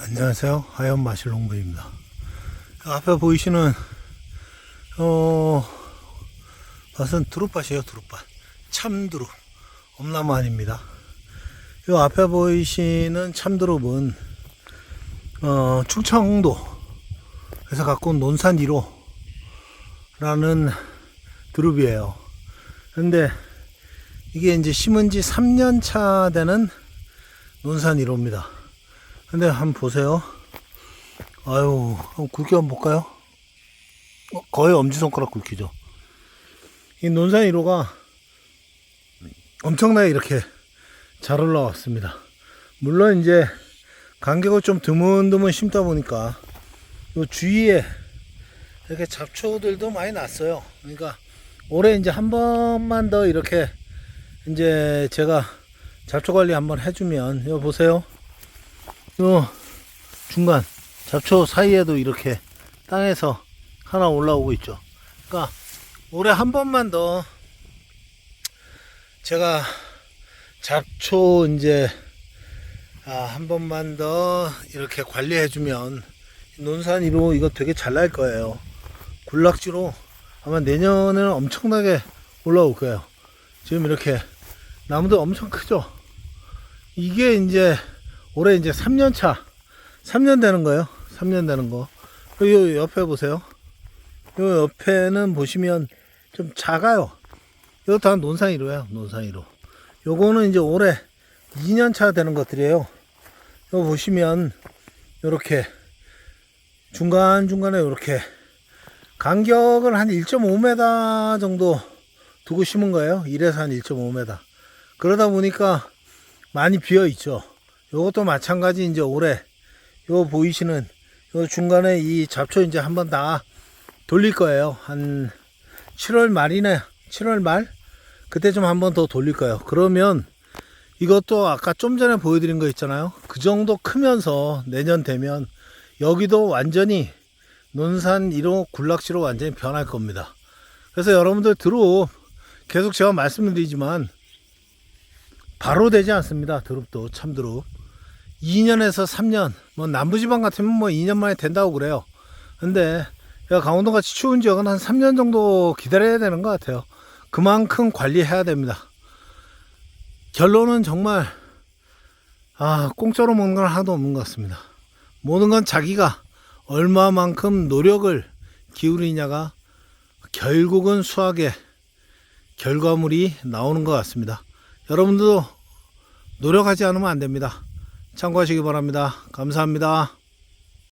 안녕하세요. 하얀 마실 농부입니다. 앞에 보이시는, 어, 밭은 두릅밭이에요, 두릅밭. 참두릅. 엄나무 아닙니다. 이 앞에 보이시는 참두릅은, 어, 충청도에서 갖고 온 논산 1호 라는 두릅이에요. 근데 이게 이제 심은 지 3년 차 되는 논산 1호입니다. 근데 한번 보세요. 아유, 굵기 한번 볼까요? 어, 거의 엄지손가락 굵기죠. 이 논산 1호가 엄청나게 이렇게 잘 올라왔습니다. 물론 이제 간격을 좀 드문드문 심다 보니까 요 주위에 이렇게 잡초들도 많이 났어요. 그러니까 올해 이제 한 번만 더 이렇게 이제 제가 잡초 관리 한번 해주면 이거 보세요. 요 중간 잡초 사이에도 이렇게 땅에서 하나 올라오고 있죠. 그러니까 올해 한 번만 더 제가 잡초 이제 아, 한 번만 더 이렇게 관리해주면 논산 1호 이거 되게 잘 날 거예요. 군락지로 아마 내년에는 엄청나게 올라올 거예요. 지금 이렇게 나무도 엄청 크죠. 이게 이제 올해 이제 3년 차, 3년 되는 거예요. 3년 되는 거. 요 옆에 보세요. 요 옆에는 보시면 좀 작아요. 이것도 1호예요. 논산 1호. 요거는 이제 올해 2년 차 되는 것들이에요. 요 보시면 요렇게 중간중간에 요렇게 간격을 한 1.5m 정도 두고 심은 거예요. 1에서 한 1.5m. 그러다 보니까 많이 비어 있죠. 요것도 마찬가지 이제 올해 요 보이시는 요 중간에 이 잡초 이제 한번 다 돌릴 거예요. 한 7월 말이네. 7월 말 그때 좀 한번 더 돌릴 거예요. 그러면 이것도 아까 좀 전에 보여드린 거 있잖아요. 그 정도 크면서 내년 되면 여기도 완전히 논산 1호 군락지로 완전히 변할 겁니다. 그래서 여러분들 들어 계속 제가 말씀드리지만 바로 되지 않습니다. 드롭도 참 드롭. 2년에서 3년, 뭐 남부지방 같으면 뭐 2년 만에 된다고 그래요. 근데 야, 강원도 같이 추운 지역은 한 3년 정도 기다려야 되는 것 같아요. 그만큼 관리해야 됩니다. 결론은 정말 아 공짜로 먹는 건 하나도 없는 것 같습니다. 모든 건 자기가 얼마만큼 노력을 기울이냐가 결국은 수학의 결과물이 나오는 것 같습니다. 여러분들도 노력하지 않으면 안 됩니다. 참고하시기 바랍니다. 감사합니다.